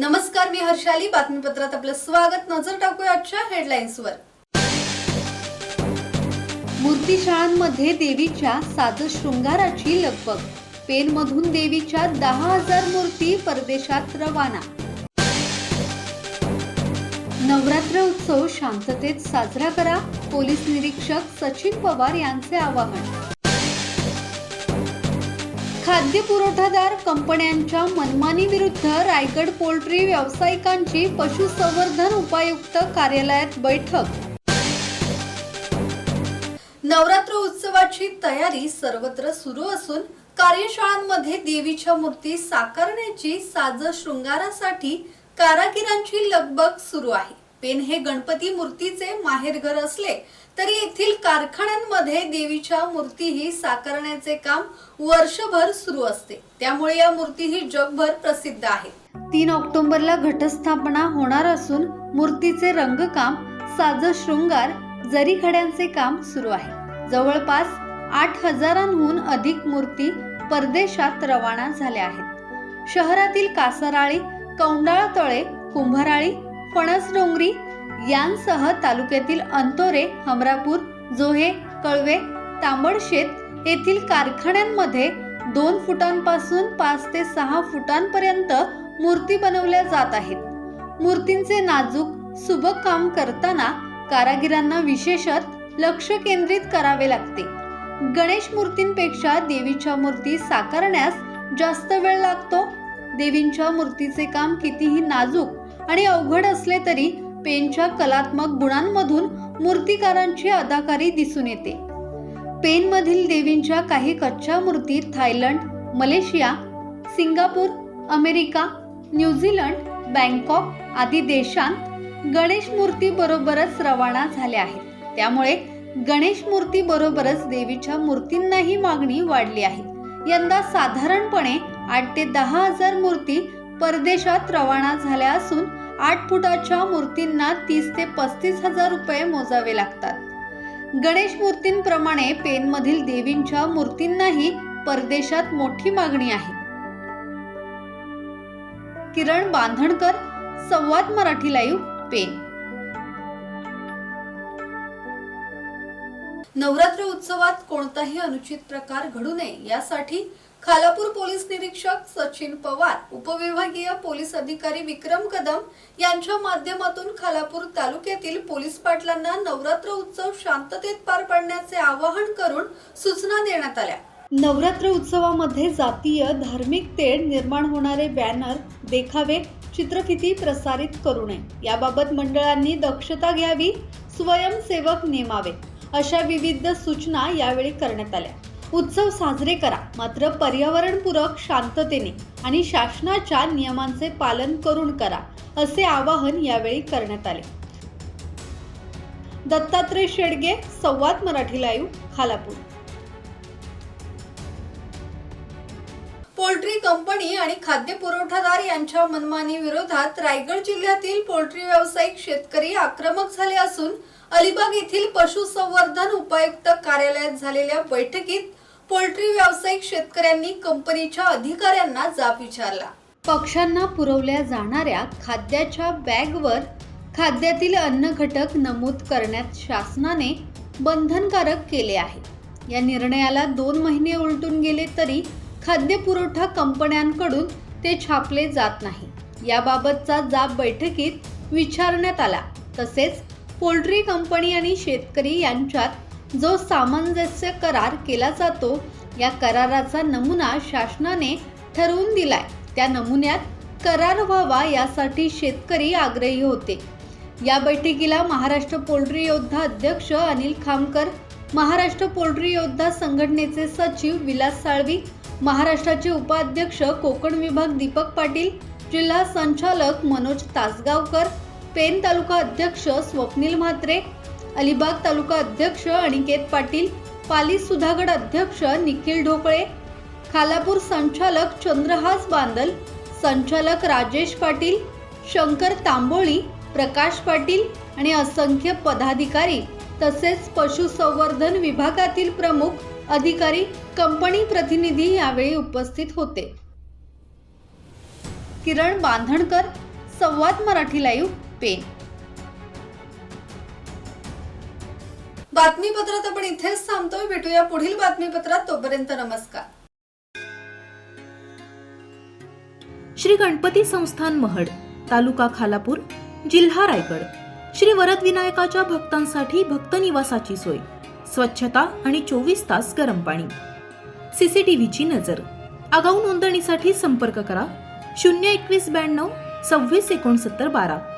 नमस्कार मी हर्षाली. बातमीपत्रात आपलं स्वागत. नजर टाकूया आजच्या हेडलाईन्सवर मूर्तीशाळांमध्ये देवीच्या साज शृंगाराची लगबग. पेनमधून देवीच्या दहा हजार मूर्ती परदेशात रवाना. नवरात्र उत्सव शांततेत साजरा करा पोलीस निरीक्षक सचिन पवार यांचे आवाहन. खाद्य पुरवठादार कंपन्यांच्या मनमानी विरुद्ध रायगड पोल्ट्री व्यावसायिकांची पशुसंवर्धन उपायुक्त कार्यालयात बैठक. नवरात्र उत्सवाची तयारी सर्वत्र सुरू असून कार्यशाळांमध्ये देवीच्या मूर्ती साकारण्याची साज शृंगारासाठी कारागिरांची लगबग सुरू आहे. पेन हे गणपती मूर्तीचे माहेरघर असले तरी येथील कारखान्यांमध्ये देवीच्या मूर्तीही साकारण्याचे काम वर्षभर सुरू असते. त्यामुळे या मूर्तीही जगभर प्रसिद्ध आहेत तीन ऑक्टोबरला घटस्थापना होणार असून मूर्तीचे रंगकाम साज शृंगार जरीखड्यांचे काम सुरू आहे. जवळपास आठ हजारांहून अधिक मूर्ती परदेशात रवाना झाल्या आहेत. शहरातील कासाराळी कौंडाळतळे कुंभाराळी फणसडोंगरी यांसह तालुक्यातील अंतोरे हमरापूर जोहे कळवे तांबडशेत येथील कारखान्यांमध्ये दोन फुटांपासून पाच ते सहा फुटांपर्यंत मूर्ती बनवल्या जात आहेत. मूर्तींचे नाजूक सुबक काम करताना कारागिरांना विशेषत लक्ष केंद्रित करावे लागते. गणेश मूर्तींपेक्षा देवीच्या मूर्ती साकारण्यास जास्त वेळ लागतो. देवींच्या मूर्तीचे काम कितीही नाजूक आणि अवघड असले तरी पेनच्या कलात्मक गुणांमधून मूर्तिकारांची अदाकारी दिसून येते. पेनमधील देवींच्या काही कच्च्या मूर्ती Thailand Malaysia Singapore America New Zealand Bangkok आदी देशांत गणेश मूर्ती बरोबरच रवाना झाल्या आहेत. त्यामुळे गणेश मूर्ती बरोबरच देवीच्या मूर्तींनाही मागणी वाढली आहे. यंदा साधारणपणे आठ ते दहा हजार मूर्ती परदेशात रवाना झाल्या असून आठ फुटाच्या मूर्तींना तीस ते पस्तीस हजार रुपये मोजावे लागतात. गणेश मूर्तींप्रमाणे पेनमधील देवींच्या मूर्तींनाही परदेशात मोठी मागणी आहे. किरण बांधणकर संवाद मराठी लाईव्ह पेन. नवरात्र उत्सवात कोणताही अनुचित प्रकार घडू नये यासाठी खालापूर पोलीस निरीक्षक सचिन पवार उपविभागीय पोलीस अधिकारी विक्रम कदम यांच्या माध्यमातून खालापूर तालुक्यातील पोलीस पाटलांना नवरात्र उत्सव शांततेत पार पाडण्याचे आवाहन करून सूचना देण्यात आल्या. नवरात्र उत्सवामध्ये जातीय धार्मिक तेढ निर्माण होणारे बॅनर देखावे चित्रफिती प्रसारित करू नये. याबाबत मंडळांनी दक्षता घ्यावी स्वयंसेवक नेमावे अशा विविध सूचना यावेळी करण्यात आल्या. उत्सव साजरे करा. मात्र पर्यावरणपूरक शांततेने आणि शासनाच्या नियमांचे पालन करून करा असे आवाहन यावेळी करण्यात आले. Dattatray Shedge Sanvad Marathi live Khalapur. Poultry company आणि खाद्य पुरवठादार यांच्या मनमानी विरोधात रायगड जिल्ह्यातील पोल्ट्री व्यावसायिक शेतकरी आक्रमक झाले असून अलिबाग येथील पशुसंवर्धन उपायुक्त कार्यालयात झालेल्या बैठकीत पोल्ट्री व्यावसायिक शेतकऱ्यांनी कंपनीच्या अधिकाऱ्यांना जाब विचारला. पक्ष्यांना पुरवल्या जाणाऱ्या खाद्याच्या बॅगवर खाद्यातील अन्न घटक नमूद करण्यात शासनाने बंधनकारक केले आहे. या निर्णयाला दोन महिने उलटून गेले तरी खाद्य पुरवठा कंपन्यांकडून ते छापले जात नाही. याबाबतचा जाब बैठकीत विचारण्यात आला. तसेच पोल्ट्री कंपनी आणि शेतकरी यांच्यात जो सामंजस्य करार केला जातो या कराराचा नमुना शासनाने ठरवून दिलाय. त्या नमुन्यात करार व्हावा यासाठी शेतकरी आग्रही होते. या बैठकीला महाराष्ट्र पोल्ट्री योद्धा अध्यक्ष अनिल खामकर महाराष्ट्र पोल्ट्री योद्धा संघटनेचे सचिव विलास साळवी महाराष्ट्राचे उपाध्यक्ष कोकण विभाग दीपक पाटील जिल्हा संचालक मनोज तासगावकर पेन तालुका अध्यक्ष स्वप्नील म्हात्रे अलिबाग तालुका अध्यक्ष अनिकेत पाटील पाली सुधागड अध्यक्ष निखिल ढोकळे खालापूर संचालक चंद्रहास बांदल संचालक राजेश पाटील शंकर तांबोळी प्रकाश पाटील आणि असंख्य पदाधिकारी तसेच पशुसंवर्धन विभागातील प्रमुख अधिकारी कंपनी प्रतिनिधी यावेळी उपस्थित होते. किरण बांधणकर संवाद मराठी लाईव्ह. पेन. बातमीपत्रात आपण इथेच थांबतोय. भेटूया पुढील बातमीपत्रात. तोपर्यंत नमस्कार. श्री गणपती संस्थान महड तालुका खालापूर जिल्हा रायगड. श्री वरद विनायकाच्या भक्तांसाठी भक्त निवासाची सोय. स्वच्छता आणि चोवीस तास गरम पाणी. सीसीटीव्हीची नजर. आगाऊ नोंदणीसाठी संपर्क करा. शून्य एकवीस ब्याण्णव सव्वीस एकोणसत्तर बारा.